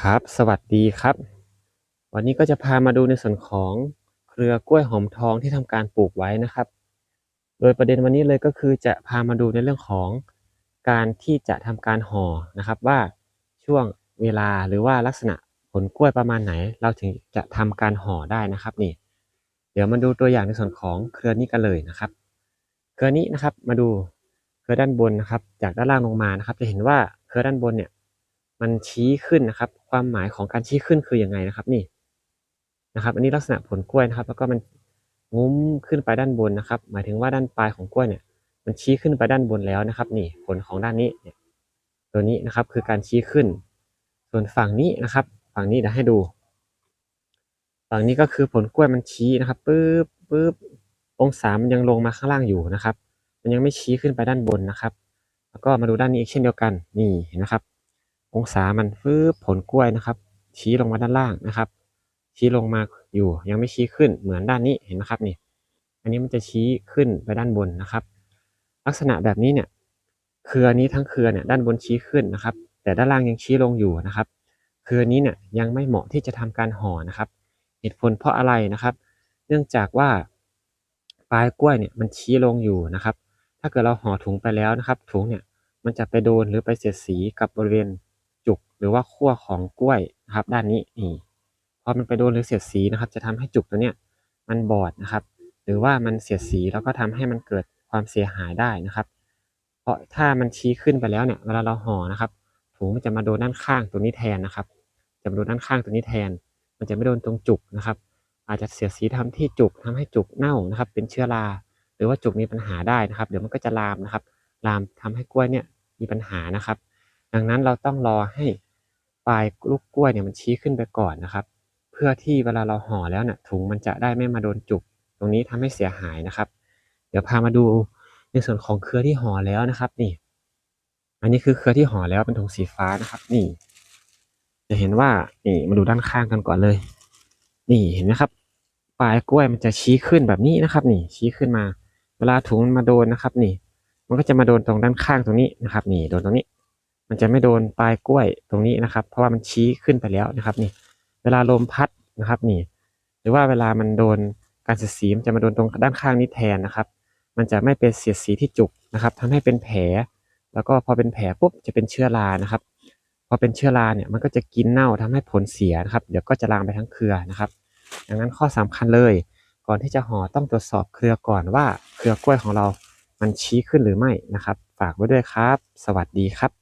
ครับ สวัสดีครับ วันนี้ก็จะพามาดูในส่วนของเครือกล้วยหอมทองที่ทำการปลูกไว้นะครับ โดยประเด็นวันนี้เลยก็คือจะพามาดูในเรื่องของการที่จะทำการห่อนะครับ ว่าช่วงเวลาหรือว่าลักษณะผลกล้วยประมาณไหน เราถึงจะทำการห่อได้นะครับนี่ เดี๋ยวมาดูตัวอย่างในส่วนของเครือนี้กันเลยนะครับ เครือนี้นะครับมาดูเครือด้านบนนะครับ จากด้านล่างลงมานะครับ จะเห็นว่าเครือด้านบนเนี่ย มันชี้ขึ้นนะครับ ความหมายของการชี้ขึ้นคืออยังไงนะครับ นี่นะครับ อันนี้ลักษณะผลกล้วยนะครับ แล้วก็มันงุ้มขึ้นไปด้านบนนะครับ หมายถึงว่าด้านปลายของกล้วยเนี่ย มันชี้ขึ้นไปด้านบนแล้วนะครับ นี่ผลของด้านนี้เนี่ยตัวนี้นะครับคือการชี้ขึ้น ส่วนฝั่งนี้นะครับ ฝั่งนี้เดี๋ยวให้ดู ฝั่งนี้ก็คือผลกล้วยมันชี้นะครับปึ๊บปึ๊บองศามันยังลงมาข้างล่างอยู่นะครับ มันยังไม่ชี้ขึ้นไปด้านบนนะครับ แล้วก็มาดูด้านนี้อีกเช่นเดียวกัน นี่เห็นนะครับ องศามันฟืบผลกล้วยนะครับ ชี้ลงมาด้านล่างนะครับ ชี้ลงมาอยู่ยังไม่ชี้ขึ้นเหมือนด้านนี้เห็นไหมครับนี่ อันนี้มันจะชี้ขึ้นไปด้านบนนะครับ ลักษณะแบบนี้เนี่ยเครือนี้ทั้งเครือเนี่ยด้านบนชี้ขึ้นนะครับ แต่ด้านล่างยังชี้ลงอยู่นะครับ เครือนี้เนี่ยยังไม่เหมาะที่จะทำการห่อนะครับ เหตุผลเพราะอะไรนะครับ เนื่องจากว่าปลายกล้วยเนี่ยมันชี้ลงอยู่นะครับ ถ้าเกิดเราห่อถุงไปแล้วนะครับ ถุงเนี่ยมันจะไปโดนหรือไปเสียดสีกับบริเวณ จุกหรือว่าขั้วของกล้วยนะครับ ด้านนี้นี่พอมันไปโดนหรือเสียดสีนะครับ จะทำให้จุกตัวเนี้ยมันบอดนะครับ หรือว่ามันเสียดสีแล้วก็ทำให้มันเกิดความเสียหายได้นะครับ เพราะถ้ามันชี้ขึ้นไปแล้วเนี่ยเวลาเราห่อนะครับถุงมันจะมาโดนด้านข้างตรงนี้แทนนะครับ จะมาโดนด้านข้างตรงนี้แทน มันจะไม่โดนตรงจุกนะครับ อาจจะเสียดสีทำที่จุกทำให้จุกเน่านะครับ เป็นเชื้อราหรือว่าจุกมีปัญหาได้นะครับ เดี๋ยวมันก็จะลามนะครับ ลามทำให้กล้วยเนี่ยมีปัญหานะครับ ดังนั้นเราต้องรอให้ปลายลูกกล้วยเนี่ยมันชี้ขึ้นไปก่อนนะครับ เพื่อที่เวลาเราห่อแล้วเนี่ยถุงมันจะได้ไม่มาโดนจุก ตรงนี้ทำให้เสียหายนะครับ เดี๋ยวพามาดูในส่วนของเครือที่ห่อแล้วนะครับ นี่ อันนี้คือเครือที่ห่อแล้วเป็นถุงสีฟ้านะครับ นี่ จะเห็นว่านี่มาดูด้านข้างกันก่อนเลย นี่เห็นไหมครับ ปลายกล้วยมันจะชี้ขึ้นแบบนี้นะครับ นี่ชี้ขึ้นมา เวลาถุงมันมาโดนนะครับ นี่ มันก็จะมาโดนตรงด้านข้างตรงนี้นะครับ นี่โดนตรงนี้ มันจะไม่โดนปลายกล้วยตรงนี้นะครับ เพราะว่ามันชี้ขึ้นไปแล้วนะครับนี่ เวลาลมพัดนะครับนี่ หรือว่าเวลามันโดนการเสียดสีมันจะมาโดนตรงด้านข้างนี้แทนนะครับ มันจะไม่เป็นเสียดสีที่จุกนะครับทำให้เป็นแผล แล้วก็พอเป็นแผลปุ๊บจะเป็นเชื้อรานะครับ พอเป็นเชื้อราเนี่ยมันก็จะกินเน่าทำให้ผลเสียนะครับ เดี๋ยวก็จะลามไปทั้งเครือนะครับ ดังนั้นข้อสำคัญเลย ก่อนที่จะห่อต้องตรวจสอบเครือก่อนว่าเครือกล้วยของเรา มันชี้ขึ้นหรือไม่นะครับ ฝากไว้ด้วยครับ สวัสดีครับ